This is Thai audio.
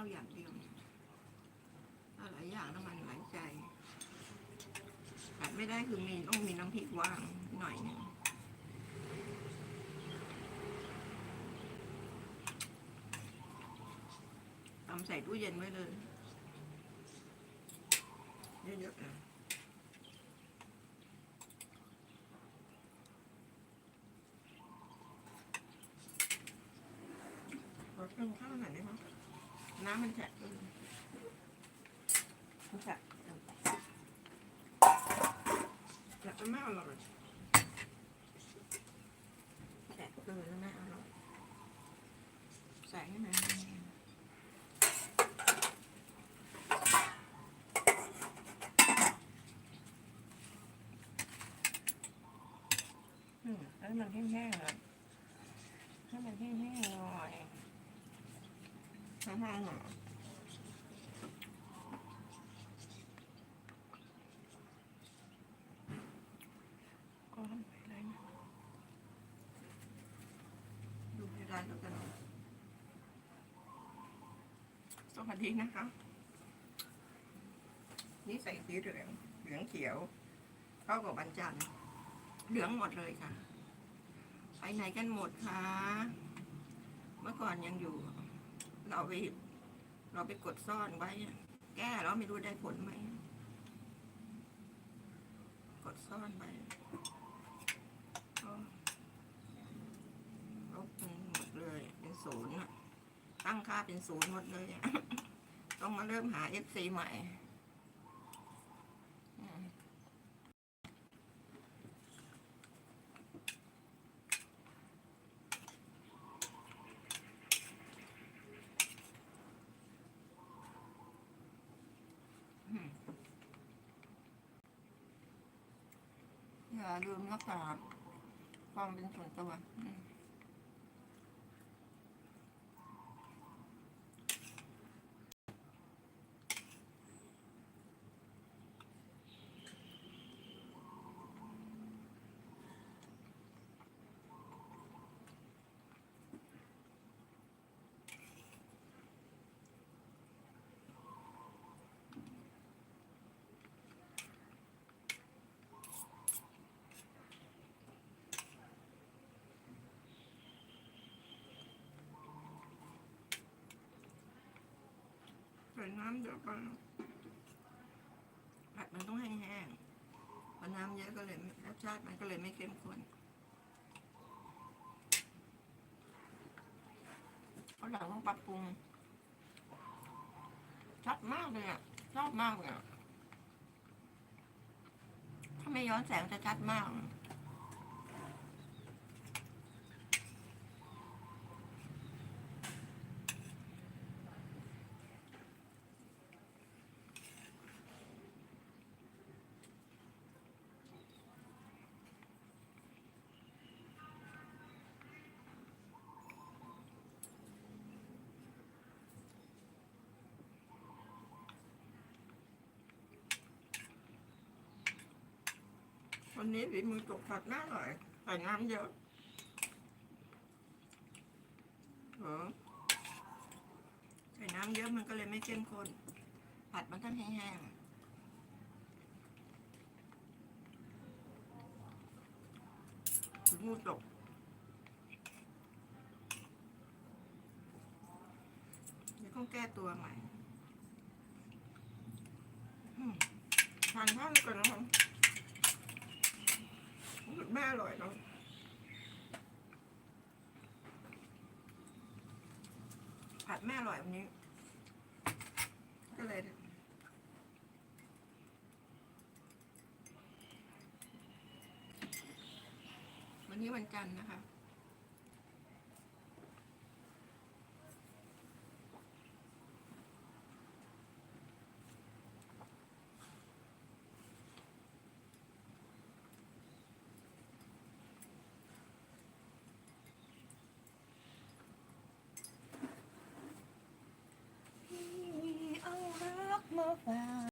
าวอย่างเดียวเนี่ยเอาหลายอย่างน้ำมันหลายใจขาดไม่ได้คือมีต้องมีน้ำพริกว่างหน่อยนึงทำใส่ตู้เย็นไว้เลยเยอะๆนะขอเติมข้าวหน่อยได้ไหม น้ำมันแฉะมันแฉะแต่มันไม่อร่อยแฉะเกินแล้วไม่อร่อยใส่ให้มันอืมให้มันแห้งๆเลยให้มันแห้งๆหน่อย แห้งๆหน่อยก็ทำไปเลยนะดูให้ได้แล้วกันสวัสดีนะคะ นี่ใส่สีเหลือง เหลืองเขียวเข้ากับบันจันทร์เหลืองหมดเลยค่ะ ไปไหนกันหมดคะ เมื่อก่อนยังอยู่ เราไปเราไปกดซ่อนไว้ แก้แล้วไม่รู้ได้ผลไหม กดซ่อนไปลบหมดเลย เป็นศูนย์ตั้งค่าเป็นศูนย์หมดเลย ต้องมาเริ่มหา FC ใหม่ อย่าลืมรักษาความเป็นส่วนตัว น้ำเยอะไปผัดมันต้องแห้งๆพอน้ำเยอะก็เลยรสชาติมันก็เลยไม่เข้มข้นเพราะหลังต้องปรับปรุงชัดมากเลยอะชอบมากเลยอะถ้าไม่ย้อนแสงจะชัดมาก วันนี้ฝีมือตกผัดน้าหน่อยใส่น้ำเยอะเออใส่น้ำเยอะมันก็เลยไม่เข้มข้น ผัดมันต้องแห้งๆฝีมือตกเดี๋ยวต้องแก้ตัวใหม่ทานข้าวก่อนนะครับ รู้สึกแม่อร่ อยเนาะผัดแม่อร่อยวันนี้ ก็เลยวันนี้วันจันทร์นะคะ Wow.